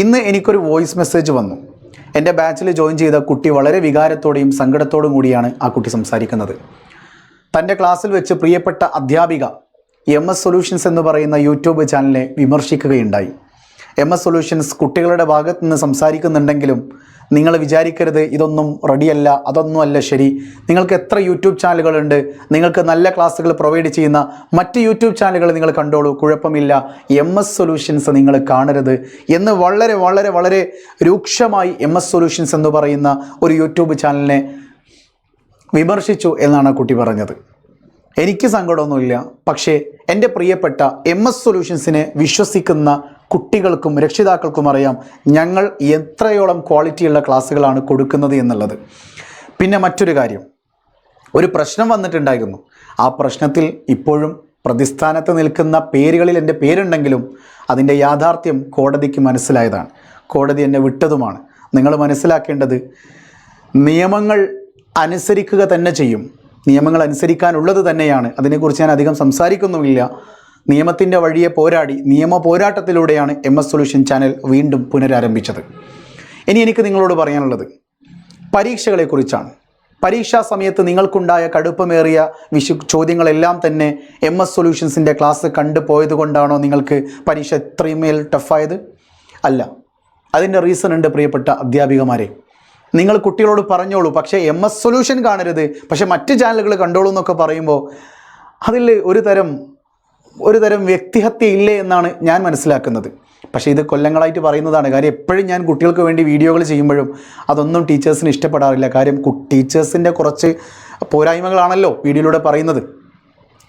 ഇന്ന് എനിക്കൊരു voice message വന്നു. എന്റെ ബാച്ചിൽ ജോയിൻ ചെയ്ത കുട്ടി വളരെ വികാരത്തോടെയും സങ്കടത്തോടും കൂടിയാണ് ആ കുട്ടി സംസാരിക്കുന്നത്. തന്റെ ക്ലാസ്സിൽ വെച്ച് പ്രിയപ്പെട്ട അധ്യാപിക എം എസ് സൊല്യൂഷൻസ് എന്ന് പറയുന്ന യൂട്യൂബ് ചാനലിനെ വിമർശിക്കുകയുണ്ടായി. എം എസ് സൊല്യൂഷൻസ് കുട്ടികളുടെ ഭാഗത്ത് നിന്ന് സംസാരിക്കുന്നുണ്ടെങ്കിലും നിങ്ങൾ വിചാരിക്കരുത് ഇതൊന്നും റെഡിയല്ല അതൊന്നും അല്ല ശരി. നിങ്ങൾക്ക് എത്ര യൂട്യൂബ് ചാനലുകളുണ്ട് നിങ്ങൾക്ക് നല്ല ക്ലാസ്സുകൾ പ്രൊവൈഡ് ചെയ്യുന്ന മറ്റ് യൂട്യൂബ് ചാനലുകൾ നിങ്ങൾ കണ്ടോളൂ കുഴപ്പമില്ല. എം എസ് സൊല്യൂഷൻസ് നിങ്ങൾ കാണരുത് എന്ന് വളരെ വളരെ വളരെ രൂക്ഷമായി എം എസ് സൊല്യൂഷൻസ് എന്ന് പറയുന്ന ഒരു യൂട്യൂബ് ചാനലിനെ വിമർശിച്ചു എന്നാണ് കുട്ടി പറഞ്ഞത്. എനിക്ക് സങ്കടമൊന്നുമില്ല പക്ഷേ എന്റെ പ്രിയപ്പെട്ട എം എസ് സൊല്യൂഷൻസിനെ വിശ്വസിക്കുന്ന കുട്ടികൾക്കും രക്ഷിതാക്കൾക്കും അറിയാം ഞങ്ങൾ എത്രയോളം ക്വാളിറ്റിയുള്ള ക്ലാസ്സുകളാണ് കൊടുക്കുന്നത് എന്നുള്ളത്. പിന്നെ മറ്റൊരു കാര്യം ഒരു പ്രശ്നം വന്നിട്ടുണ്ടായിരുന്നു. ആ പ്രശ്നത്തിൽ ഇപ്പോഴും പ്രതിസ്ഥാനത്ത് നിൽക്കുന്ന പേരുകളിൽ എന്റെ പേരുണ്ടെങ്കിലും അതിന്റെ യാഥാർത്ഥ്യം കോടതിക്ക് മനസ്സിലായതാണ്. കോടതി എന്നെ വിട്ടതുമാണ്. നിങ്ങൾ മനസ്സിലാക്കേണ്ടത് നിയമങ്ങൾ അനുസരിക്കുക തന്നെ ചെയ്യും. നിയമങ്ങൾ അനുസരിക്കാനുള്ളത് തന്നെയാണ്. അതിനെക്കുറിച്ച് ഞാൻ അധികം സംസാരിക്കുന്നുമില്ല. നിയമത്തിന്റെ വഴിയെ പോരാടി നിയമ പോരാട്ടത്തിലൂടെയാണ് എം എസ് സൊല്യൂഷൻ ചാനൽ വീണ്ടും പുനരാരംഭിച്ചത്. ഇനി എനിക്ക് നിങ്ങളോട് പറയാനുള്ളത് പരീക്ഷകളെക്കുറിച്ചാണ്. പരീക്ഷാ സമയത്ത് നിങ്ങൾക്കുണ്ടായ കടുപ്പമേറിയ വിശു ചോദ്യങ്ങളെല്ലാം തന്നെ എം എസ് സൊല്യൂഷൻസിന്റെ ക്ലാസ് കണ്ടു പോയത് കൊണ്ടാണോ നിങ്ങൾക്ക് പരീക്ഷ ഇത്രയുമേൽ ടഫായത്? അല്ല അതിന്റെ റീസൺ ഉണ്ട് പ്രിയപ്പെട്ട അധ്യാപികമാരെ. നിങ്ങൾ കുട്ടികളോട് പറഞ്ഞോളൂ പക്ഷേ എം എസ് സൊല്യൂഷൻ കാണരുത് പക്ഷേ മറ്റ് ചാനലുകൾ കണ്ടോളൂ എന്നൊക്കെ പറയുമ്പോൾ അതിൽ ഒരു തരം ഒരു തരം വ്യക്തിഹത്യ ഇല്ലേ എന്നാണ് ഞാൻ മനസ്സിലാക്കുന്നത്. പക്ഷേ ഇത് കൊല്ലങ്ങളായിട്ട് പറയുന്നതാണ്. കാര്യം എപ്പോഴും ഞാൻ കുട്ടികൾക്ക് വേണ്ടി വീഡിയോകൾ ചെയ്യുമ്പോഴും അതൊന്നും ടീച്ചേഴ്സിന് ഇഷ്ടപ്പെടാറില്ല. കാര്യം ടീച്ചേഴ്സിന്റെ കുറച്ച് പോരായ്മകളാണല്ലോ വീഡിയോയിലൂടെ പറയുന്നത്.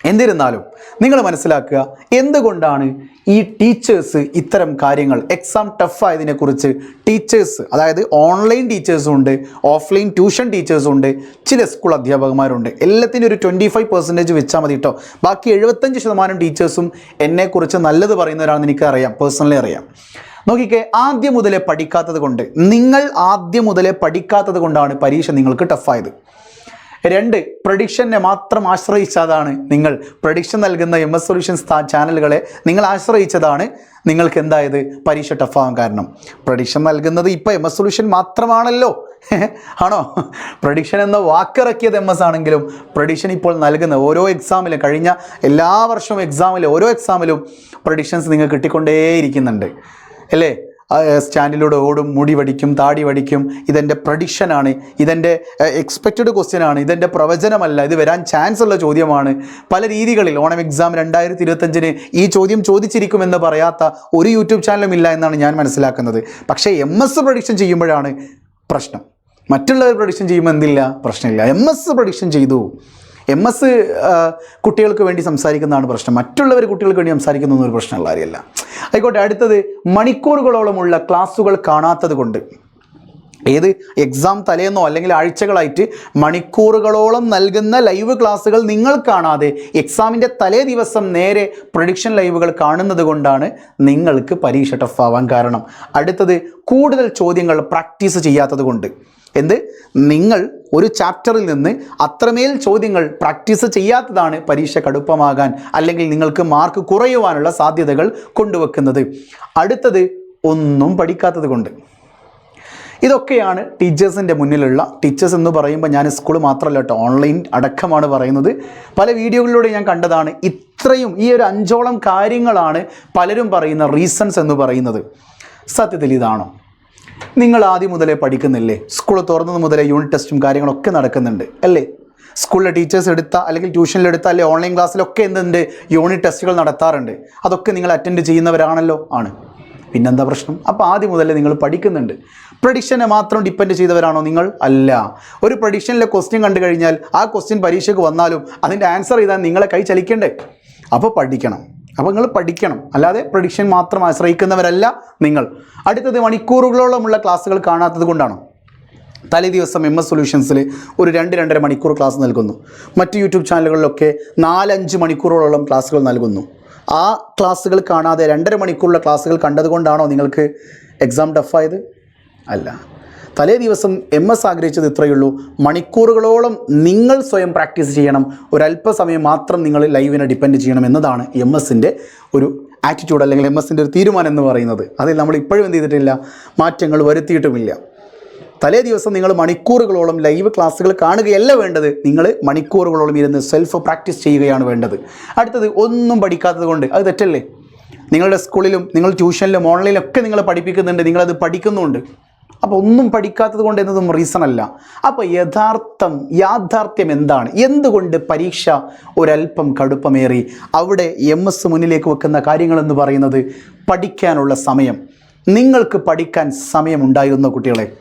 എന്നിരുന്നാലും നിങ്ങൾ മനസ്സിലാക്കുക എന്തുകൊണ്ടാണ് ഈ ടീച്ചേഴ്സ് ഇത്തരം കാര്യങ്ങൾ എക്സാം ടഫ് ആയതിനെക്കുറിച്ച് ടീച്ചേഴ്സ് അതായത് ഓൺലൈൻ ടീച്ചേഴ്സും ഉണ്ട് ഓഫ്ലൈൻ ട്യൂഷൻ ടീച്ചേഴ്സും ഉണ്ട് ചില സ്കൂൾ അധ്യാപകന്മാരുണ്ട്. എല്ലാത്തിനും ഒരു ട്വന്റി ഫൈവ് പെർസെന്റേജ് വെച്ചാൽ മതി കേട്ടോ ബാക്കി എഴുപത്തഞ്ച് ശതമാനം ടീച്ചേഴ്സും എന്നെക്കുറിച്ച് നല്ലത് പറയുന്നവരാണെന്ന് എനിക്കറിയാം പേഴ്സണലി അറിയാം. നോക്കിക്കേ ആദ്യം മുതലേ പഠിക്കാത്തത് കൊണ്ട് നിങ്ങൾ ആദ്യം മുതലേ പഠിക്കാത്തത് കൊണ്ടാണ് പരീക്ഷ നിങ്ങൾക്ക് ടഫായത് രണ്ട് പ്രഡിക്ഷനെ മാത്രം ആശ്രയിച്ചതാണ് നിങ്ങൾ. പ്രഡിക്ഷൻ നൽകുന്ന എം എസ് സൊല്യൂഷൻസ് ചാനലുകളെ നിങ്ങൾ ആശ്രയിച്ചതാണ്. നിങ്ങൾക്ക് എന്തായത്? പരീക്ഷ ടഫാകാൻ കാരണം. പ്രഡിക്ഷൻ നൽകുന്നത് ഇപ്പോൾ എം എസ് സൊല്യൂഷൻ മാത്രമാണല്ലോ. ആണോ? പ്രഡിക്ഷൻ എന്ന വാക്കിറക്കിയത് എം എസ് ആണെങ്കിലും പ്രഡിക്ഷൻ ഇപ്പോൾ നൽകുന്ന ഓരോ എക്സാമിലും കഴിഞ്ഞ എല്ലാ വർഷവും എക്സാമിലും ഓരോ എക്സാമിലും പ്രഡിക്ഷൻസ് നിങ്ങൾ കിട്ടിക്കൊണ്ടേയിരിക്കുന്നുണ്ട്. അല്ലേ? സ്റ്റാൻഡിലൂടെ ഓടും മുടി വടിക്കും താടി വടിക്കും. ഇതെന്റെ പ്രഡിക്ഷനാണ് ഇതെന്റെ എക്സ്പെക്റ്റഡ് ക്വസ്റ്റ്യൻ ആണ്. ഇതെന്റെ പ്രവചനമല്ല. ഇത് വരാൻ ചാൻസ് ഉള്ള ചോദ്യമാണ്. പല രീതികളിൽ ഓണം എക്സാം രണ്ടായിരത്തി ഇരുപത്തഞ്ചിന് ഈ ചോദ്യം ചോദിച്ചിരിക്കുമെന്ന് പറയാത്ത ഒരു യൂട്യൂബ് ചാനലും ഇല്ല എന്നാണ് ഞാൻ മനസ്സിലാക്കുന്നത്. പക്ഷേ എം എസ് പ്രഡിക്ഷൻ ചെയ്യുമ്പോഴാണ് പ്രശ്നം. മറ്റുള്ളവർ പ്രഡിക്ഷൻ ചെയ്യുമ്പോൾ എന്തില്ല? പ്രശ്നമില്ല. എം എസ് പ്രഡിക്ഷൻ ചെയ്തു. എം എസ് കുട്ടികൾക്ക് വേണ്ടി സംസാരിക്കുന്നതാണ് പ്രശ്നം. മറ്റുള്ളവർ കുട്ടികൾക്ക് വേണ്ടി സംസാരിക്കുന്നതൊന്നും ഒരു പ്രശ്നമുള്ള കാര്യമല്ല. ആയിക്കോട്ടെ അടുത്തത് മണിക്കൂറുകളോളമുള്ള ക്ലാസ്സുകൾ കാണാത്തത് കൊണ്ട്. ഏത് എക്സാം തലേന്നോ അല്ലെങ്കിൽ ആഴ്ചകളായിട്ട് മണിക്കൂറുകളോളം നൽകുന്ന ലൈവ് ക്ലാസ്സുകൾ നിങ്ങൾ കാണാതെ എക്സാമിന്റെ തലേ ദിവസം നേരെ പ്രൊഡിക്ഷൻ ലൈവുകൾ കാണുന്നത് കൊണ്ടാണ് നിങ്ങൾക്ക് പരീക്ഷ ടഫാവാൻ കാരണം. അടുത്തത് കൂടുതൽ ചോദ്യങ്ങൾ പ്രാക്ടീസ് ചെയ്യാത്തത് കൊണ്ട്. എന്ത്? നിങ്ങൾ ഒരു ചാപ്റ്ററിൽ നിന്ന് അത്രമേൽ ചോദ്യങ്ങൾ പ്രാക്ടീസ് ചെയ്യാത്തതാണ് പരീക്ഷ കടുപ്പമാകാൻ അല്ലെങ്കിൽ നിങ്ങൾക്ക് മാർക്ക് കുറയുവാനുള്ള സാധ്യതകൾ കൊണ്ടുവെക്കുന്നത്. അടുത്തത് ഒന്നും പഠിക്കാത്തത് കൊണ്ട്. ഇതൊക്കെയാണ് ടീച്ചേഴ്സിന്റെ മുന്നിലുള്ള ടീച്ചേഴ്സ് എന്ന് പറയുമ്പോൾ ഞാൻ സ്കൂൾ മാത്രമല്ല കേട്ടോ ഓൺലൈൻ അടക്കമാണ് പറയുന്നത്. പല വീഡിയോകളിലൂടെ ഞാൻ കണ്ടതാണ് ഇത്രയും ഈ ഒരു അഞ്ചോളം കാര്യങ്ങളാണ് പലരും പറയുന്ന റീസൺസ് എന്ന് പറയുന്നത്. സത്യത്തിൽ ഇതാണോ? നിങ്ങൾ ആദ്യം മുതലേ പഠിക്കുന്നില്ലേ? സ്കൂൾ തുറന്നത് മുതലേ യൂണിറ്റ് ടെസ്റ്റും കാര്യങ്ങളൊക്കെ നടക്കുന്നുണ്ട് അല്ലേ? സ്കൂളിലെ ടീച്ചേഴ്സ് എടുത്ത അല്ലെങ്കിൽ ട്യൂഷനിലെടുത്ത അല്ലെങ്കിൽ ഓൺലൈൻ ക്ലാസ്സിലൊക്കെ എന്തുണ്ട്? യൂണിറ്റ് ടെസ്റ്റുകൾ നടത്താറുണ്ട്. അതൊക്കെ നിങ്ങൾ അറ്റൻഡ് ചെയ്യുന്നവരാണല്ലോ ആണ്. പിന്നെന്താ പ്രശ്നം? അപ്പോൾ ആദ്യം മുതലേ നിങ്ങൾ പഠിക്കുന്നുണ്ട്. പ്രഡിക്ഷനെ മാത്രം ഡിപ്പെൻഡ് ചെയ്തവരാണോ നിങ്ങൾ? അല്ല. ഒരു പ്രഡിക്ഷനിലെ ക്വസ്റ്റ്യൻ കണ്ടു കഴിഞ്ഞാൽ ആ ക്വസ്റ്റ്യൻ പരീക്ഷയ്ക്ക് വന്നാലും അതിന്റെ ആൻസർ ചെയ്താൽ നിങ്ങളെ കൈ ചലിക്കണ്ടേ? അപ്പോൾ പഠിക്കണം. അപ്പോൾ നിങ്ങൾ പഠിക്കണം. അല്ലാതെ പ്രഡിക്ഷൻ മാത്രം ആശ്രയിക്കുന്നവരല്ല നിങ്ങൾ. അടുത്തത് മണിക്കൂറുകളോളമുള്ള ക്ലാസ്സുകൾ കാണാത്തത് കൊണ്ടാണോ? തലേ ദിവസം എം എസ് സൊല്യൂഷൻസിൽ ഒരു രണ്ട് രണ്ടര മണിക്കൂർ ക്ലാസ് നൽകുന്നു. മറ്റ് യൂട്യൂബ് ചാനലുകളിലൊക്കെ നാലഞ്ച് മണിക്കൂറോളം ക്ലാസ്സുകൾ നൽകുന്നു. ആ ക്ലാസ്സുകൾ കാണാതെ രണ്ടര മണിക്കൂറുള്ള ക്ലാസ്സുകൾ കണ്ടതുകൊണ്ടാണോ നിങ്ങൾക്ക് എക്സാം ടഫായത് അല്ല. തലേ ദിവസം എം എസ് ആഗ്രഹിച്ചത് ഇത്രയുള്ളൂ. മണിക്കൂറുകളോളം നിങ്ങൾ സ്വയം പ്രാക്ടീസ് ചെയ്യണം. ഒരല്പസമയം മാത്രം നിങ്ങൾ ലൈവിനെ ഡിപ്പെൻഡ് ചെയ്യണം എന്നതാണ് എം എസിന്റെ ഒരു ആറ്റിറ്റ്യൂഡ് അല്ലെങ്കിൽ എം എസിന്റെ ഒരു തീരുമാനം എന്ന് പറയുന്നത്. അതിൽ നമ്മൾ ഇപ്പോഴും എന്ത് ചെയ്തിട്ടില്ല മാറ്റങ്ങൾ വരുത്തിയിട്ടുമില്ല. തലേ ദിവസം നിങ്ങൾ മണിക്കൂറുകളോളം ലൈവ് ക്ലാസ്സുകൾ കാണുകയല്ല വേണ്ടത്. നിങ്ങൾ മണിക്കൂറുകളോളം ഇരുന്ന് സെൽഫ് പ്രാക്ടീസ് ചെയ്യുകയാണ് വേണ്ടത്. അടുത്തത് ഒന്നും പഠിക്കാത്തത് കൊണ്ട് അത് തെറ്റല്ലേ? നിങ്ങളുടെ സ്കൂളിലും നിങ്ങൾ ട്യൂഷനിലും ഓൺലൈനിലൊക്കെ നിങ്ങൾ പഠിപ്പിക്കുന്നുണ്ട്. നിങ്ങളത് പഠിക്കുന്നുണ്ട്. അപ്പോൾ ഒന്നും പഠിക്കാത്തത് കൊണ്ട് എന്നതും റീസൺ അല്ല. അപ്പോൾ യഥാർത്ഥം യാഥാർത്ഥ്യം എന്താണ്? എന്തുകൊണ്ട് പരീക്ഷ ഒരല്പം കടുപ്പമേറി? അവിടെ എം എസ് മുന്നിലേക്ക് വെക്കുന്ന കാര്യങ്ങളെന്ന് പറയുന്നത് പഠിക്കാനുള്ള സമയം. നിങ്ങൾക്ക് പഠിക്കാൻ സമയമുണ്ടായിരുന്നു കുട്ടികളെ?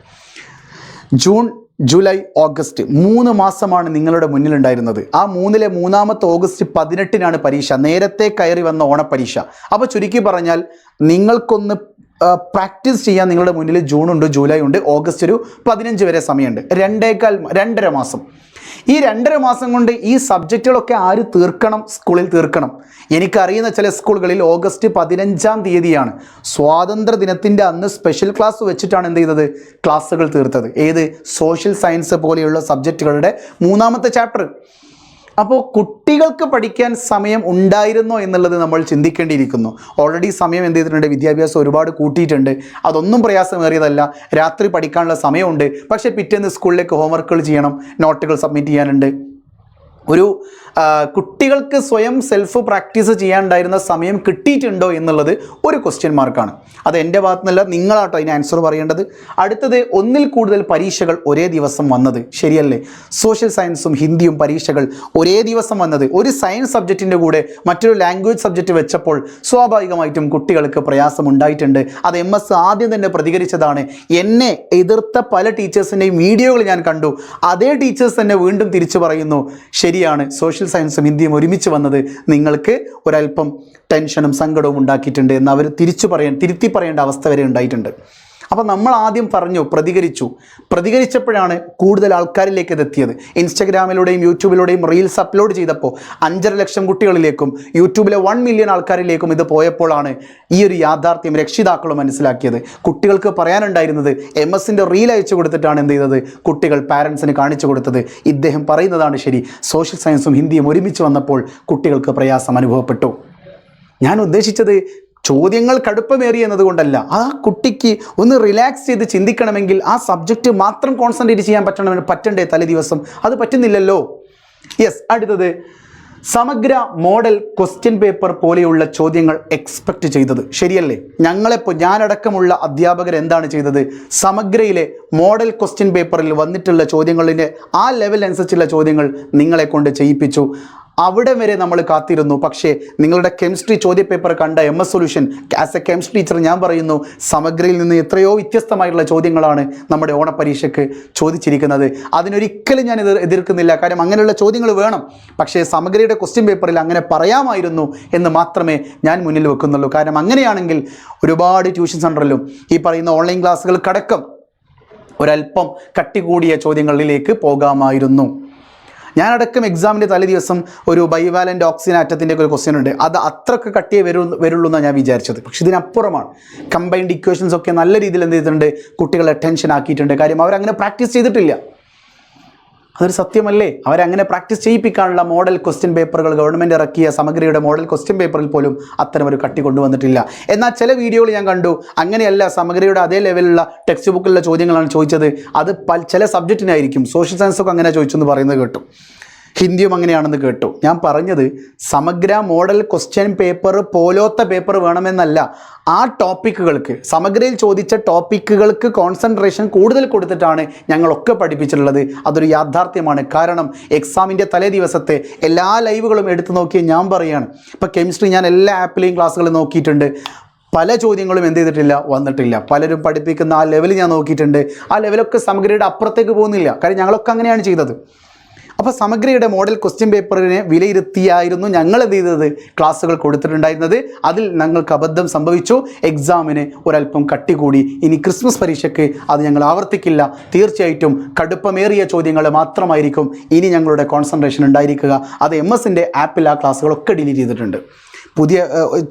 ജൂൺ ജൂലൈ ഓഗസ്റ്റ് മൂന്ന് മാസമാണ് നിങ്ങളുടെ മുന്നിലുണ്ടായിരുന്നത്. ആ മൂന്നിലെ മൂന്നാമത്തെ ഓഗസ്റ്റ് പതിനെട്ടിനാണ് പരീക്ഷ. നേരത്തെ കയറി വന്ന ഓണപ്പരീക്ഷ. അപ്പോൾ ചുരുക്കി പറഞ്ഞാൽ നിങ്ങൾക്കൊന്ന് പ്രാക്ടീസ് ചെയ്യാൻ നിങ്ങളുടെ മുന്നിൽ ജൂൺ ഉണ്ട് ജൂലൈ ഉണ്ട് ഓഗസ്റ്റ് ഒരു പതിനഞ്ച് വരെ സമയമുണ്ട്. രണ്ടേക്കാൽ രണ്ടര മാസം. ഈ രണ്ടര മാസം കൊണ്ട് ഈ സബ്ജക്റ്റുകളൊക്കെ ആര് തീർക്കണം? സ്കൂളിൽ തീർക്കണം. എനിക്കറിയുന്ന ചില സ്കൂളുകളിൽ ഓഗസ്റ്റ് പതിനഞ്ചാം തീയതിയാണ്. സ്വാതന്ത്ര്യ ദിനത്തിന്റെ അന്ന് സ്പെഷ്യൽ ക്ലാസ് വെച്ചിട്ടാണ് എന്ത് ചെയ്തത്? ക്ലാസ്സുകൾ തീർത്തത്. ഏത്? സോഷ്യൽ സയൻസ് പോലെയുള്ള സബ്ജക്റ്റുകളുടെ മൂന്നാമത്തെ ചാപ്റ്റർ അപ്പോൾ കുട്ടികൾക്ക് പഠിക്കാൻ സമയം ഉണ്ടായിരുന്നോ എന്നുള്ളത് നമ്മൾ ചിന്തിക്കേണ്ടിയിരിക്കുന്നു. ഓൾറെഡി സമയം എന്ത് ചെയ്തിട്ടുണ്ട്? വിദ്യാഭ്യാസം ഒരുപാട് കൂട്ടിയിട്ടുണ്ട്. അതൊന്നും പ്രയാസമേറിയതല്ല. രാത്രി പഠിക്കാനുള്ള സമയമുണ്ട്. പക്ഷേ പിറ്റേന്ന് സ്കൂളിലേക്ക് ഹോംവർക്കുകൾ ചെയ്യണം. നോട്ടുകൾ സബ്മിറ്റ് ചെയ്യാനുണ്ട്. ഒരു കുട്ടികൾക്ക് സ്വയം സെൽഫ് പ്രാക്ടീസ് ചെയ്യാണ്ടായിരുന്ന സമയം കിട്ടിയിട്ടുണ്ടോ എന്നുള്ളത് ഒരു ക്വസ്റ്റ്യൻ മാർക്കാണ് അത് എന്റെ ഭാഗത്തു നിന്നല്ല നിങ്ങളാട്ടോ അതിന് ആൻസർ പറയേണ്ടത്. അടുത്തത് ഒന്നിൽ കൂടുതൽ പരീക്ഷകൾ ഒരേ ദിവസം വന്നത്. ശരിയല്ലേ? സോഷ്യൽ സയൻസും ഹിന്ദിയും പരീക്ഷകൾ ഒരേ ദിവസം വന്നത്. ഒരു സയൻസ് സബ്ജക്റ്റിന്റെ കൂടെ മറ്റൊരു ലാംഗ്വേജ് സബ്ജക്റ്റ് വെച്ചപ്പോൾ സ്വാഭാവികമായിട്ടും കുട്ടികൾക്ക് പ്രയാസം ഉണ്ടായിട്ടുണ്ട്. അത് എം എസ് ആദ്യം തന്നെ പ്രതികരിച്ചതാണ്. എന്നെ എതിർത്ത പല ടീച്ചേഴ്സിന്റെയും വീഡിയോകൾ ഞാൻ കണ്ടു. അതേ ടീച്ചേഴ്സ് തന്നെ വീണ്ടും തിരിച്ചു പറയുന്നു. ശരിയാണ് സോഷ്യൽ സയൻസും ഹിന്ദിയും ഒരുമിച്ച് വന്നത്. നിങ്ങൾക്ക് ഒരല്പം ടെൻഷനും സങ്കടവും ഉണ്ടാക്കിയിട്ടുണ്ട് എന്ന് അവർ തിരിച്ചു പറയാൻ തിരുത്തി പറയേണ്ട അവസ്ഥ വരെ ഉണ്ടായിട്ടുണ്ട്. അപ്പോൾ നമ്മൾ ആദ്യം പറഞ്ഞു പ്രതികരിച്ചു. പ്രതികരിച്ചപ്പോഴാണ് കൂടുതൽ ആൾക്കാരിലേക്ക് എത്തിയത്. ഇൻസ്റ്റഗ്രാമിലൂടെയും യൂട്യൂബിലൂടെയും റീൽസ് അപ്ലോഡ് ചെയ്തപ്പോൾ അഞ്ചര ലക്ഷം കുട്ടികളിലേക്കും യൂട്യൂബിലെ വൺ മില്യൺ ആൾക്കാരിലേക്കും ഇത് പോയപ്പോഴാണ് ഈ ഒരു യാഥാർത്ഥ്യം രക്ഷിതാക്കളും മനസ്സിലാക്കിയത്. കുട്ടികൾക്ക് പറയാനുണ്ടായിരുന്നത് എം എസിന്റെ റീൽ അയച്ചു കൊടുത്തിട്ടാണ് എന്ത് ചെയ്തത്? കുട്ടികൾ പാരൻസിന് കാണിച്ചു കൊടുത്തത്. ഇദ്ദേഹം പറയുന്നതാണ് ശരി. സോഷ്യൽ സയൻസും ഹിന്ദിയും ഒരുമിച്ച് വന്നപ്പോൾ കുട്ടികൾക്ക് പ്രയാസം അനുഭവപ്പെട്ടു. ഞാൻ ഉദ്ദേശിച്ചത് ചോദ്യങ്ങൾ കടുപ്പമേറി എന്നതുകൊണ്ടല്ല ആ കുട്ടിക്ക് ഒന്ന് റിലാക്സ് ചെയ്ത് ചിന്തിക്കണമെങ്കിൽ ആ സബ്ജക്റ്റ് മാത്രം കോൺസെൻട്രേറ്റ് ചെയ്യാൻ പറ്റണമെന്ന് പറ്റണ്ടേ തലേ ദിവസം? അത് പറ്റുന്നില്ലല്ലോ. യെസ് അടുത്തത്. സമഗ്ര മോഡൽ ക്വസ്റ്റ്യൻ പേപ്പർ പോലെയുള്ള ചോദ്യങ്ങൾ എക്സ്പെക്റ്റ് ചെയ്തത്. ശരിയല്ലേ? ഞങ്ങളെപ്പോൾ ഞാനടക്കമുള്ള അധ്യാപകർ എന്താണ് ചെയ്തത്? സമഗ്രയിലെ മോഡൽ ക്വസ്റ്റ്യൻ പേപ്പറിൽ വന്നിട്ടുള്ള ചോദ്യങ്ങളിന്റെ ആ ലെവൽ അനുസരിച്ചുള്ള ചോദ്യങ്ങൾ നിങ്ങളെ കൊണ്ട് ചെയ്യിപ്പിച്ചു. അവിടെ വരെ നമ്മൾ കാത്തിരുന്നു. പക്ഷേ നിങ്ങളുടെ കെമിസ്ട്രി ചോദ്യപേപ്പർ കണ്ട M S solution as a chemistry teacher ഞാൻ പറയുന്നു സമഗ്രയിൽ നിന്ന് എത്രയോ വ്യത്യസ്തമായിട്ടുള്ള ചോദ്യങ്ങളാണ് നമ്മുടെ ഓണപ്പരീക്ഷയ്ക്ക് ചോദിച്ചിരിക്കുന്നത്. അതിനൊരിക്കലും ഞാൻ എതിർ എതിർക്കുന്നില്ല. കാരണം അങ്ങനെയുള്ള ചോദ്യങ്ങൾ വേണം. പക്ഷേ സമഗ്രയുടെ ക്വസ്റ്റ്യൻ പേപ്പറിൽ അങ്ങനെ പറയാമായിരുന്നു എന്ന് മാത്രമേ ഞാൻ മുന്നിൽ വെക്കുന്നുള്ളൂ. കാരണം അങ്ങനെയാണെങ്കിൽ ഒരുപാട് ട്യൂഷൻ സെന്ററിലും ഈ പറയുന്ന ഓൺലൈൻ ക്ലാസ്സുകൾക്കടക്കം ഒരല്പം കട്ടി കൂടിയ ചോദ്യങ്ങളിലേക്ക് പോകാമായിരുന്നു. ഞാനടക്കം എക്സാമിന്റെ തലേ ദിവസം ഒരു ബൈവാലന്റ് ഓക്സിജൻ ആറ്റത്തിന്റെ ഒരു ക്വസ്റ്റ്യൻ ഉണ്ട്. അത് അത്രയ്ക്ക് കട്ടിയേ വരൂ വരുള്ളൂ എന്നാണ് ഞാൻ വിചാരിച്ചത്. പക്ഷേ ഇതിനപ്പുറമാണ് കമ്പൈൻഡ് ഇക്വേഷൻസ് ഒക്കെ നല്ല രീതിയിൽ എന്ത് ചെയ്തിട്ടുണ്ട്? കുട്ടികളെ ടെൻഷൻ ആക്കിയിട്ടുണ്ട്. കാര്യം അവരങ്ങനെ പ്രാക്ടീസ് ചെയ്തിട്ടില്ല. അതൊരു സത്യമല്ലേ? അവരങ്ങനെ പ്രാക്ടീസ് ചെയ്യിപ്പിക്കാനുള്ള മോഡൽ ക്വസ്റ്റ്യൻ പേപ്പറുകൾ ഗവൺമെന്റ് ഇറക്കിയ സമഗ്രിയുടെ മോഡൽ ക്വസ്റ്റ്യൻ പേപ്പറിൽ പോലും അത്തരം ഒരു കട്ടി കൊണ്ടുവന്നിട്ടില്ല. എന്നാൽ ചില വീഡിയോകൾ ഞാൻ കണ്ടു. അങ്ങനെയല്ല സമഗ്രിയുടെ അതേ ലെവലിലുള്ള ടെക്സ്റ്റ് ബുക്കിലുള്ള ചോദ്യങ്ങളാണ് ചോദിച്ചത്. അത് ചില സബ്ജക്റ്റിനായിരിക്കും. സോഷ്യൽ സയൻസൊക്കെ അങ്ങനെ ചോദിച്ചെന്ന് പറയുന്നത് കേട്ടു. ഹിന്ദിയും അങ്ങനെയാണെന്ന് കേട്ടു. ഞാൻ പറഞ്ഞത് സമഗ്ര മോഡൽ ക്വസ്റ്റ്യൻ പേപ്പർ പോലോത്ത പേപ്പർ വേണമെന്നല്ല ആ ടോപ്പിക്കുകൾക്ക് സമഗ്രയിൽ ചോദിച്ച ടോപ്പിക്കുകൾക്ക് കോൺസെൻട്രേഷൻ കൂടുതൽ കൊടുത്തിട്ടാണ് ഞങ്ങളൊക്കെ പഠിപ്പിച്ചിട്ടുള്ളത്. അതൊരു യാഥാർത്ഥ്യമാണ്. കാരണം എക്സാമിന്റെ തലേ ദിവസത്തെ എല്ലാ ലൈവുകളും എടുത്തു നോക്കി ഞാൻ പറയുകയാണ് ഇപ്പോൾ കെമിസ്ട്രി ഞാൻ എല്ലാ ആപ്പിലെയും ക്ലാസ്സുകളും നോക്കിയിട്ടുണ്ട്. പല ചോദ്യങ്ങളും എന്ത് ചെയ്തിട്ടില്ല? വന്നിട്ടില്ല. പലരും പഠിപ്പിക്കുന്ന ആ ലെവൽ ഞാൻ നോക്കിയിട്ടുണ്ട്. ആ ലെവലൊക്കെ സമഗ്രയുടെ അപ്പുറത്തേക്ക് പോകുന്നില്ല. കാര്യം ഞങ്ങളൊക്കെ അങ്ങനെയാണ് ചെയ്തത്. അപ്പോൾ സമഗ്രയുടെ മോഡൽ ക്വസ്റ്റ്യൻ പേപ്പറിനെ വിലയിരുത്തിയായിരുന്നു ഞങ്ങൾ എന്ത് ചെയ്തത്? ക്ലാസ്സുകൾ കൊടുത്തിട്ടുണ്ടായിരുന്നത്. അതിൽ ഞങ്ങൾക്ക് അബദ്ധം സംഭവിച്ചു. എക്സാമിന് ഒരല്പം കട്ടി കൂടി ഇനി ക്രിസ്മസ് പരീക്ഷയ്ക്ക് അത് ഞങ്ങൾ ആവർത്തിക്കില്ല. തീർച്ചയായിട്ടും കടുപ്പമേറിയ ചോദ്യങ്ങൾ മാത്രമായിരിക്കും ഇനി ഞങ്ങളുടെ കോൺസെൻട്രേഷൻ ഉണ്ടായിരിക്കുക. അത് എം എസിന്റെ ആപ്പിൽ ആ ക്ലാസ്സുകളൊക്കെ ഡിലീറ്റ് ചെയ്തിട്ടുണ്ട്. പുതിയ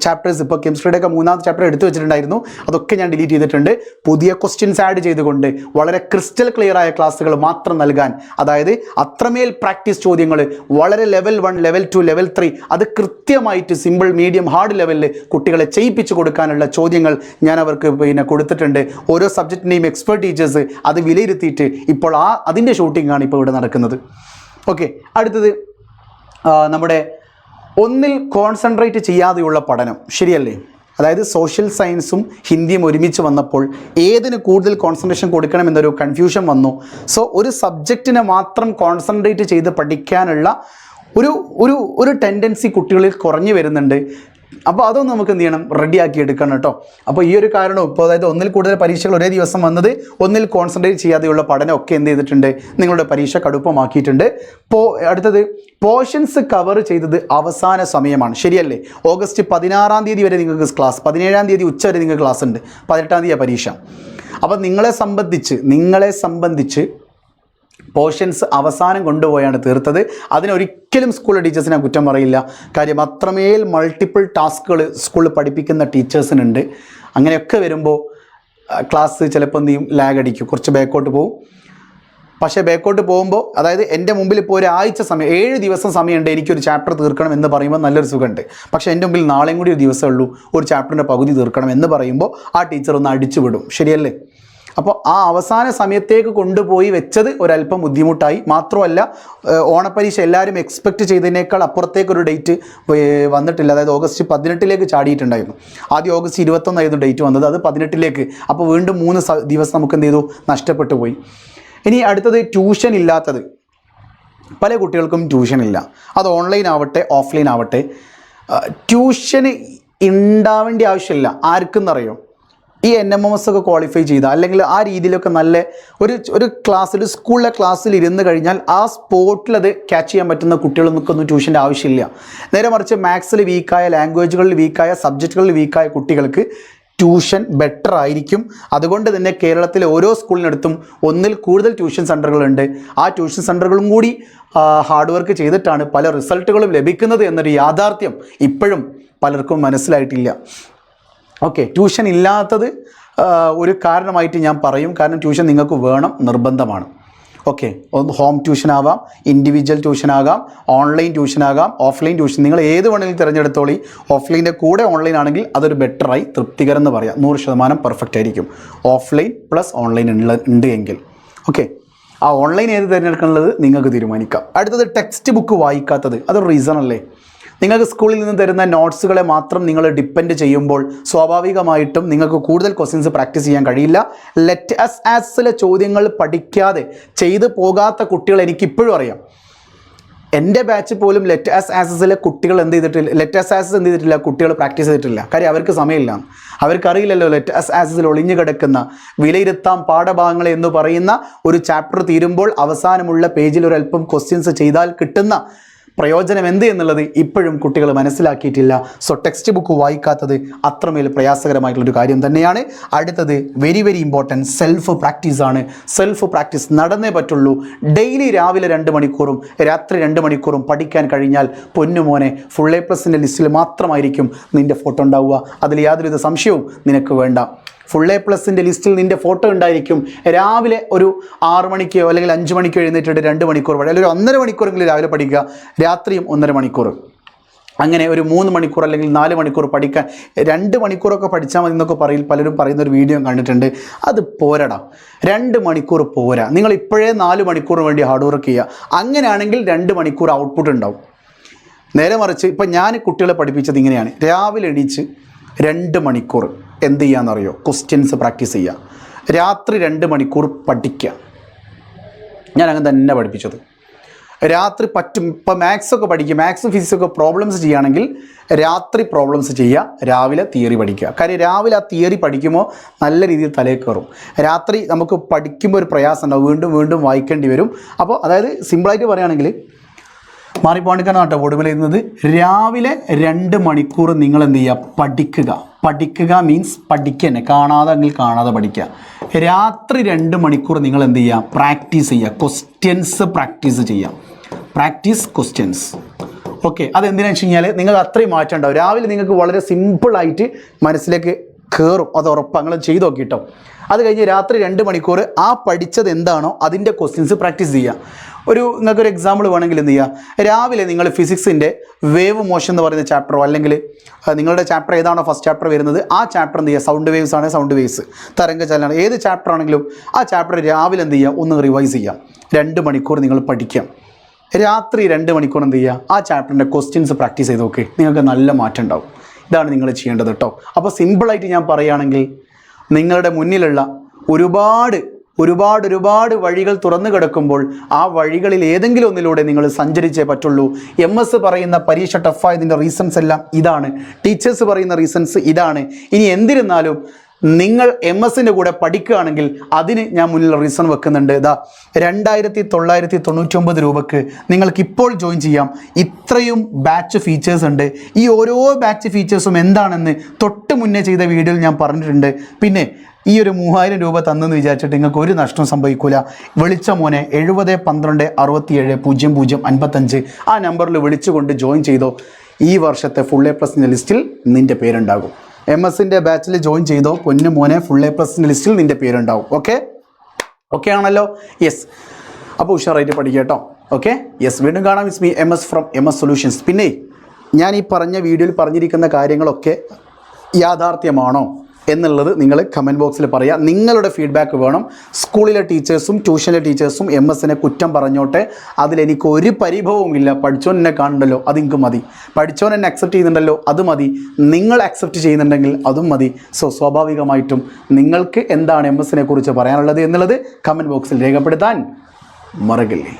ചാപ്റ്റേഴ്സ് ഇപ്പോൾ കെമിസ്ട്രിയുടെ ഒക്കെ മൂന്നാമത്തെ ചാപ്റ്റർ എടുത്തു വെച്ചിട്ടുണ്ടായിരുന്നു. അതൊക്കെ ഞാൻ ഡിലീറ്റ് ചെയ്തിട്ടുണ്ട്. പുതിയ ക്വസ്റ്റ്യൻസ് ആഡ് ചെയ്തുകൊണ്ട് വളരെ ക്രിസ്റ്റൽ ക്ലിയർ ആയ ക്ലാസ്സുകൾ മാത്രം നൽകാൻ അതായത് അത്രമേൽ പ്രാക്ടീസ് ചോദ്യങ്ങൾ വളരെ level one level two level three അത് കൃത്യമായിട്ട് സിമ്പിൾ മീഡിയം ഹാർഡ് ലെവലിൽ കുട്ടികളെ ചെയ്യിപ്പിച്ച് കൊടുക്കാനുള്ള ചോദ്യങ്ങൾ ഞാൻ അവർക്ക് പിന്നെ കൊടുത്തിട്ടുണ്ട്. ഓരോ സബ്ജക്റ്റിന്റെയും എക്സ്പേർട്ട് ടീച്ചേഴ്സ് അത് വിലയിരുത്തിയിട്ട് ഇപ്പോൾ ആ അതിന്റെ ആണ് ഇപ്പോൾ ഇവിടെ നടക്കുന്നത്. ഓക്കെ അടുത്തത് നമ്മുടെ ഒന്നിൽ കോൺസെൻട്രേറ്റ് ചെയ്യാതെയുള്ള പഠനം ശരിയല്ലേ? അതായത് സോഷ്യൽ സയൻസും ഹിന്ദിയും ഒരുമിച്ച് വന്നപ്പോൾ ഏതിന് കൂടുതൽ കോൺസെൻട്രേഷൻ കൊടുക്കണം എന്നൊരു കൺഫ്യൂഷൻ വന്നു. സോ ഒരു സബ്ജക്റ്റിനെ മാത്രം കോൺസെൻട്രേറ്റ് ചെയ്ത് പഠിക്കാനുള്ള ഒരു ഒരു ഒരു ടെൻഡൻസി കുട്ടികളിൽ കുറഞ്ഞു വരുന്നുണ്ട്. അപ്പോൾ അതൊന്നും നമുക്ക് എന്ത് ചെയ്യണം? റെഡിയാക്കി എടുക്കണം കേട്ടോ. അപ്പോൾ ഈ ഒരു കാരണം ഇപ്പോൾ അതായത് ഒന്നിൽ കൂടുതൽ പരീക്ഷകൾ ഒരേ ദിവസം വന്നത് ഒന്നിൽ കോൺസെൻട്രേറ്റ് ചെയ്യാതെയുള്ള പഠനം ഒക്കെ എന്ത് ചെയ്തിട്ടുണ്ട്? നിങ്ങളുടെ പരീക്ഷ കടുപ്പമാക്കിയിട്ടുണ്ട്. പോ അടുത്തത് പോർഷൻസ് കവർ ചെയ്തത് അവസാന സമയമാണ്. ശരിയല്ലേ? ഓഗസ്റ്റ് പതിനാറാം തീയതി വരെ നിങ്ങൾക്ക് ക്ലാസ് പതിനേഴാം തീയതി ഉച്ച വരെ നിങ്ങൾക്ക് ക്ലാസ് ഉണ്ട്. പതിനെട്ടാം തീയതി പരീക്ഷ. അപ്പോൾ നിങ്ങളെ സംബന്ധിച്ച് നിങ്ങളെ സംബന്ധിച്ച് പോർഷൻസ് അവസാനം കൊണ്ടുപോയാണ് തീർത്തത്. അതിനൊരിക്കലും സ്കൂൾ ടീച്ചേഴ്സിനെ കുറ്റം പറയില്ല. കാര്യം അത്രമേൽ മൾട്ടിപ്പിൾ ടാസ്കുകൾ സ്കൂളിൽ പഠിപ്പിക്കുന്ന ടീച്ചേഴ്സിനുണ്ട് അങ്ങനെയൊക്കെ വരുമ്പോൾ ക്ലാസ് ചിലപ്പോൾ ചെയ്യും? ലാഗ് അടിക്കും. കുറച്ച് ബാക്കോട്ട് പോകും പക്ഷേ ബാക്കോട്ട് പോകുമ്പോൾ അതായത് എന്റെ മുമ്പിൽ ഇപ്പോൾ ഒരാഴ്ച സമയം ഏഴ് ദിവസം സമയമുണ്ട് എനിക്കൊരു ചാപ്റ്റർ തീർക്കണം എന്ന് പറയുമ്പോൾ നല്ലൊരു സുഖമുണ്ട്. പക്ഷേ എന്റെ മുമ്പിൽ നാളെയും കൂടി ഒരു ദിവസമേ ഉള്ളൂ. ഒരു ചാപ്റ്ററിന്റെ പകുതി തീർക്കണം എന്ന് പറയുമ്പോൾ ആ ടീച്ചർ ഒന്ന് അടിച്ചു വിടും ശരിയല്ലേ? അപ്പോൾ ആ അവസാന സമയത്തേക്ക് കൊണ്ടുപോയി വെച്ചത് ഒരല്പം ബുദ്ധിമുട്ടായി. മാത്രമല്ല ഓണപ്പരീക്ഷ എല്ലാവരും എക്സ്പെക്റ്റ് ചെയ്തതിനേക്കാൾ അപ്പുറത്തേക്കൊരു ഡേറ്റ് വന്നിട്ടില്ല. അതായത് ഓഗസ്റ്റ് പതിനെട്ടിലേക്ക് ചാടിയിട്ടുണ്ടായിരുന്നു. ആദ്യം ഓഗസ്റ്റ് ഇരുപത്തൊന്നായിരുന്നു ഡേറ്റ് വന്നത്. അത് പതിനെട്ടിലേക്ക്. അപ്പോൾ വീണ്ടും മൂന്ന് ദിവസം നമുക്ക് എന്ത് ചെയ്തു? നഷ്ടപ്പെട്ടു പോയി. ഇനി അടുത്തത് ട്യൂഷൻ ഇല്ലാത്തത്. പല കുട്ടികൾക്കും ട്യൂഷൻ ഇല്ല. അത് ഓൺലൈൻ ആവട്ടെ ഓഫ്ലൈൻ ആവട്ടെ. ട്യൂഷന് ഉണ്ടാവേണ്ട ആവശ്യമില്ല. ആർക്കും ആർക്കെന്നറിയോ? ഈ എൻ എം എം എസ് ഒക്കെ ക്വാളിഫൈ ചെയ്ത. അല്ലെങ്കിൽ ആ രീതിയിലൊക്കെ നല്ല ഒരു ഒരു ക്ലാസ്സിൽ സ്കൂളിലെ ക്ലാസ്സിൽ ഇരുന്ന് കഴിഞ്ഞാൽ ആ സ്പോട്ടിൽ അത് ക്യാച്ച് ചെയ്യാൻ പറ്റുന്ന കുട്ടികളൊന്നും ട്യൂഷന്റെ ആവശ്യമില്ല. നേരെ മറിച്ച് മാത്സിൽ വീക്കായ ലാംഗ്വേജുകളിൽ വീക്കായ സബ്ജക്റ്റുകളിൽ വീക്കായ കുട്ടികൾക്ക് ട്യൂഷൻ ബെറ്റർ ആയിരിക്കും. അതുകൊണ്ട് തന്നെ കേരളത്തിലെ ഓരോ സ്കൂളിനടുത്തും ഒന്നിൽ കൂടുതൽ ട്യൂഷൻ സെന്ററുകളുണ്ട് ആ ട്യൂഷൻ സെന്ററുകളും കൂടി ഹാർഡ് വർക്ക് ചെയ്തിട്ടാണ് പല റിസൾട്ടുകളും ലഭിക്കുന്നത് എന്നൊരു യാഥാർത്ഥ്യം ഇപ്പോഴും പലർക്കും മനസ്സിലായിട്ടില്ല. ഓക്കെ ട്യൂഷൻ ഇല്ലാത്തത് ഒരു കാരണമായിട്ട് ഞാൻ പറയും. കാരണം ട്യൂഷൻ നിങ്ങൾക്ക് വേണം നിർബന്ധമാണ്. ഓക്കെ ഒന്ന് ഹോം ട്യൂഷൻ ആവാം ഇൻഡിവിജ്വൽ ട്യൂഷൻ ആകാം ഓൺലൈൻ ട്യൂഷൻ ആകാം ഓഫ്ലൈൻ ട്യൂഷൻ നിങ്ങൾ ഏത് വേണമെങ്കിലും തിരഞ്ഞെടുത്തോളി. ഓഫ്ലൈന്റെ കൂടെ ഓൺലൈൻ ആണെങ്കിൽ അതൊരു ബെറ്ററായി തൃപ്തികരം എന്ന് പറയാം. നൂറ് ശതമാനം പെർഫെക്റ്റ് ആയിരിക്കും. ഓഫ്ലൈൻ പ്ലസ് ഓൺലൈൻ ഉണ്ട് എങ്കിൽ. ഓക്കെ ആ ഓൺലൈൻ ഏത് തിരഞ്ഞെടുക്കാനുള്ളത് നിങ്ങൾക്ക് തീരുമാനിക്കാം. അടുത്തത് ടെക്സ്റ്റ് ബുക്ക് വായിക്കാത്തത്. അതൊരു റീസൺ അല്ലേ? നിങ്ങൾക്ക് സ്കൂളിൽ നിന്ന് തരുന്ന നോട്ട്സുകളെ മാത്രം നിങ്ങൾ ഡിപ്പെൻഡ് ചെയ്യുമ്പോൾ സ്വാഭാവികമായിട്ടും നിങ്ങൾക്ക് കൂടുതൽ ക്വസ്റ്റ്യൻസ് പ്രാക്ടീസ് ചെയ്യാൻ കഴിയില്ല. ലെറ്റ് എസ് ആസിലെ ചോദ്യങ്ങൾ പഠിക്കാതെ ചെയ്തു പോകാത്ത കുട്ടികൾ എനിക്കിപ്പോഴും അറിയാം. എന്റെ ബാച്ച് പോലും ലെറ്റ് ആസ് ആസസിലെ കുട്ടികൾ എന്ത് ചെയ്തിട്ടില്ല ലെറ്റ് ആസ് ആസസ് എന്ത് ചെയ്തിട്ടില്ല കുട്ടികൾ പ്രാക്ടീസ് ചെയ്തിട്ടില്ല. കാര്യം അവർക്ക് സമയമില്ല. അവർക്കറിയില്ലല്ലോ ലെറ്റ് ആസ് ആസസിൽ ഒളിഞ്ഞു കിടക്കുന്ന വിലയിരുത്താം പാഠഭാഗങ്ങൾ എന്ന് പറയുന്ന ഒരു ചാപ്റ്റർ തീരുമ്പോൾ അവസാനമുള്ള പേജിൽ ഒരു അല്പം ക്വസ്റ്റ്യൻസ് ചെയ്താൽ കിട്ടുന്ന പ്രയോജനം എന്ത് എന്നുള്ളത് ഇപ്പോഴും കുട്ടികൾ മനസ്സിലാക്കിയിട്ടില്ല. സോ ടെക്സ്റ്റ് ബുക്ക് വായിക്കാത്തത് അത്രമേൽ പ്രയാസകരമായിട്ടുള്ളൊരു കാര്യം തന്നെയാണ്. അടുത്തത് very very important self practice ആണ്. സെൽഫ് പ്രാക്ടീസ് നടന്നേ പറ്റുള്ളൂ. ഡെയിലി രാവിലെ രണ്ട് മണിക്കൂറും രാത്രി രണ്ട് മണിക്കൂറും പഠിക്കാൻ കഴിഞ്ഞാൽ പൊന്നുമോനെ ഫുൾ എ പ്ലസിന്റെ ലിസ്റ്റിൽ മാത്രമായിരിക്കും നിന്റെ ഫോട്ടോ ഉണ്ടാവുക. അതിൽ യാതൊരുവിധ സംശയവും നിനക്ക് വേണ്ട. ഫുൾ എ പ്ലസിന്റെ ലിസ്റ്റിൽ നിന്റെ ഫോട്ടോ ഉണ്ടായിരിക്കും. രാവിലെ ഒരു ആറ് മണിക്കോ അല്ലെങ്കിൽ അഞ്ച് മണിക്കോ എഴുന്നേറ്റിട്ട് രണ്ട് മണിക്കൂർ പഠിക്കുക. അല്ലെങ്കിൽ ഒരു ഒന്നര മണിക്കൂറെങ്കിലും രാവിലെ പഠിക്കുക. രാത്രിയും ഒന്നര മണിക്കൂർ. അങ്ങനെ ഒരു മൂന്ന് മണിക്കൂർ അല്ലെങ്കിൽ നാല് മണിക്കൂർ പഠിക്കാൻ രണ്ട് മണിക്കൂറൊക്കെ പഠിച്ചാൽ മതി എന്നൊക്കെ പറയും പലരും പറയുന്ന ഒരു വീഡിയോ കണ്ടിട്ടുണ്ട്. അത് പോരടാ. രണ്ട് മണിക്കൂർ പോരാ. നിങ്ങൾ ഇപ്പോഴേ നാല് മണിക്കൂർ വേണ്ടി ഹാർഡ് വർക്ക് ചെയ്യുക. അങ്ങനെയാണെങ്കിൽ രണ്ട് മണിക്കൂർ ഔട്ട്പുട്ട് ഉണ്ടാവും. നേരെ മറിച്ച് ഇപ്പം ഞാൻ കുട്ടികളെ പഠിപ്പിച്ചത് ഇങ്ങനെയാണ്. രാവിലെ എണീച്ച് രണ്ട് മണിക്കൂർ എന്ത് ചെയ്യാന്നറിയോ? ക്വസ്റ്റ്യൻസ് പ്രാക്ടീസ് ചെയ്യുക രാത്രി രണ്ട് മണിക്കൂർ പഠിക്കുക ഞാൻ അങ്ങനെ തന്നെ പഠിപ്പിച്ചത്. രാത്രി പറ്റും. ഇപ്പം മാത്സ് ഒക്കെ പഠിക്കുക മാത്സും ഫിസിക്സും ഒക്കെ പ്രോബ്ലംസ് ചെയ്യുകയാണെങ്കിൽ രാത്രി പ്രോബ്ലംസ് ചെയ്യുക രാവിലെ തിയറി പഠിക്കുക കാര്യം രാവിലെ ആ തിയറി പഠിക്കുമ്പോൾ നല്ല രീതിയിൽ തലയിൽ കയറും രാത്രി നമുക്ക് പഠിക്കുമ്പോൾ ഒരു പ്രയാസം ഉണ്ടാവും. വീണ്ടും വീണ്ടും വായിക്കേണ്ടി വരും. അപ്പോൾ അതായത് സിമ്പിളായിട്ട് പറയുകയാണെങ്കിൽ മാറിപ്പോണിക്കാൻ കേട്ടോ ഒടുവിൽ എഴുതുന്നത്. രാവിലെ രണ്ട് മണിക്കൂർ നിങ്ങൾ എന്ത് ചെയ്യുക? പഠിക്കുക. പഠിക്കുക മീൻസ് പഠിക്കുക തന്നെ. കാണാതെ എങ്കിൽ കാണാതെ പഠിക്കുക. രാത്രി രണ്ട് മണിക്കൂർ നിങ്ങൾ എന്ത് ചെയ്യുക? പ്രാക്ടീസ് ചെയ്യുക. ക്വസ്റ്റ്യൻസ് പ്രാക്ടീസ് ചെയ്യുക. പ്രാക്ടീസ് ക്വസ്റ്റ്യൻസ് ഓക്കെ അതെന്തിനാണെന്ന് വെച്ച് കഴിഞ്ഞാൽ നിങ്ങൾക്ക് അത്രയും മാറ്റം ഉണ്ടാവും. രാവിലെ നിങ്ങൾക്ക് വളരെ സിമ്പിളായിട്ട് മനസ്സിലേക്ക് കയറും അത് ഉറപ്പ് അങ്ങനെ ചെയ്ത് നോക്കിയിട്ടോ അത് കഴിഞ്ഞ് രാത്രി രണ്ട് മണിക്കൂർ ആ പഠിച്ചത് എന്താണോ അതിന്റെ ക്വസ്റ്റ്യൻസ് പ്രാക്ടീസ് ചെയ്യുക. ഒരു നിങ്ങൾക്കൊരു എക്സാമ്പിൾ വേണമെങ്കിൽ എന്ത് ചെയ്യുക രാവിലെ നിങ്ങൾ ഫിസിക്സിന്റെ വേവ് മോഷൻ എന്ന് പറയുന്ന ചാപ്റ്ററോ അല്ലെങ്കിൽ നിങ്ങളുടെ ചാപ്റ്റർ ഏതാണോ ഫസ്റ്റ് ചാപ്റ്റർ വരുന്നത് ആ ചാപ്റ്റർ എന്ത് ചെയ്യുക സൗണ്ട് വേവ്സ് ആണ് സൗണ്ട് വേവ്സ് തരംഗചലനം ഏത് ചാപ്റ്റർ ആണെങ്കിലും ആ ചാപ്റ്റർ രാവിലെ എന്ത് ചെയ്യുക ഒന്ന് റിവൈസ് ചെയ്യാം. രണ്ട് മണിക്കൂർ നിങ്ങൾ പഠിക്കാം. രാത്രി രണ്ട് മണിക്കൂർ എന്ത് ചെയ്യുക ആ ചാപ്റ്ററിന്റെ ക്വസ്റ്റ്യൻസ് പ്രാക്ടീസ് ചെയ്ത് നോക്കി. നിങ്ങൾക്ക് നല്ല മാറ്റം ഉണ്ടാവും. ഇതാണ് നിങ്ങൾ ചെയ്യേണ്ടത് കേട്ടോ. അപ്പോൾ സിമ്പിളായിട്ട് ഞാൻ പറയുകയാണെങ്കിൽ നിങ്ങളുടെ മുന്നിലുള്ള ഒരുപാട് ഒരുപാട് ഒരുപാട് വഴികൾ തുറന്നു കിടക്കുമ്പോൾ ആ വഴികളിൽ ഏതെങ്കിലും ഒന്നിലൂടെ നിങ്ങൾ സഞ്ചരിച്ചേ പറ്റുള്ളൂ. എം എസ് പറയുന്ന പരീക്ഷ ടഫായതിന്റെ റീസൺസ് എല്ലാം ഇതാണ്. ടീച്ചേഴ്സ് പറയുന്ന റീസൺസ് ഇതാണ്. ഇനി എന്തിരുന്നാലും നിങ്ങൾ എം എസിന്റെ കൂടെ പഠിക്കുകയാണെങ്കിൽ അതിന് ഞാൻ മുന്നിൽ റീസൺ വെക്കുന്നുണ്ട്. ഇതാ രണ്ടായിരത്തി തൊള്ളായിരത്തി തൊണ്ണൂറ്റൊമ്പത് രൂപക്ക് നിങ്ങൾക്ക് ഇപ്പോൾ ജോയിൻ ചെയ്യാം. ഇത്രയും ബാച്ച് ഫീച്ചേഴ്സ് ഉണ്ട്. ഈ ഓരോ ബാച്ച് ഫീച്ചേഴ്സും എന്താണെന്ന് തൊട്ട് മുന്നേ ചെയ്ത വീഡിയോയിൽ ഞാൻ പറഞ്ഞിട്ടുണ്ട്. പിന്നെ ഈ ഒരു മൂവായിരം രൂപ തന്നെന്ന് വിചാരിച്ചിട്ട് നിങ്ങൾക്ക് ഒരു നഷ്ടം സംഭവിക്കില്ല വിളിച്ച മോനെ എഴുപത് പന്ത്രണ്ട് അറുപത്തിയേഴ് പൂജ്യം പൂജ്യം അൻപത്തഞ്ച് ആ നമ്പറിൽ വിളിച്ചുകൊണ്ട് ജോയിൻ ചെയ്തോ. ഈ വർഷത്തെ ഫുൾ എ പ്ലസ് ലിസ്റ്റിൽ നിന്റെ പേരുണ്ടാകും. എം എസിന്റെ ബാച്ചിൽ ജോയിൻ ചെയ്തോ? പൊന്നു മോനെ ഫുൾ എ പ്ലസിന്റെ ലിസ്റ്റിൽ നിന്റെ പേരുണ്ടാവും. ഓക്കെ ഓക്കെ ആണല്ലോ? യെസ് അപ്പോൾ ഉഷാറായിട്ട് പഠിക്കുക കേട്ടോ. ഓക്കെ യെസ് വീണ്ടും കാണാം miss me M S from M S solutions പിന്നെ ഞാൻ ഈ പറഞ്ഞ വീഡിയോയിൽ പറഞ്ഞിരിക്കുന്ന കാര്യങ്ങളൊക്കെ യാഥാർത്ഥ്യമാണോ? എന്നുള്ളത് നിങ്ങൾ കമന്റ് ബോക്സിൽ പറയുക നിങ്ങളുടെ ഫീഡ്ബാക്ക് വേണം. സ്കൂളിലെ ടീച്ചേഴ്സും ട്യൂഷനിലെ ടീച്ചേഴ്സും എം എസിനെ കുറ്റം പറഞ്ഞോട്ടെ. അതിലെനിക്ക് ഒരു പരിഭവവുമില്ല. പഠിച്ചോൻ എന്നെ കാണുന്നുണ്ടല്ലോ അത് മതി. പഠിച്ചോൻ എന്നെ അക്സെപ്റ്റ് ചെയ്യുന്നുണ്ടല്ലോ അത് മതി. നിങ്ങൾ അക്സെപ്റ്റ് ചെയ്യുന്നുണ്ടെങ്കിൽ അതും മതി. സോ സ്വാഭാവികമായിട്ടും നിങ്ങൾക്ക് എന്താണ് എം എസിനെ കുറിച്ച് പറയാനുള്ളത് എന്നുള്ളത് കമന്റ് ബോക്സിൽ രേഖപ്പെടുത്താൻ മറകില്ലേ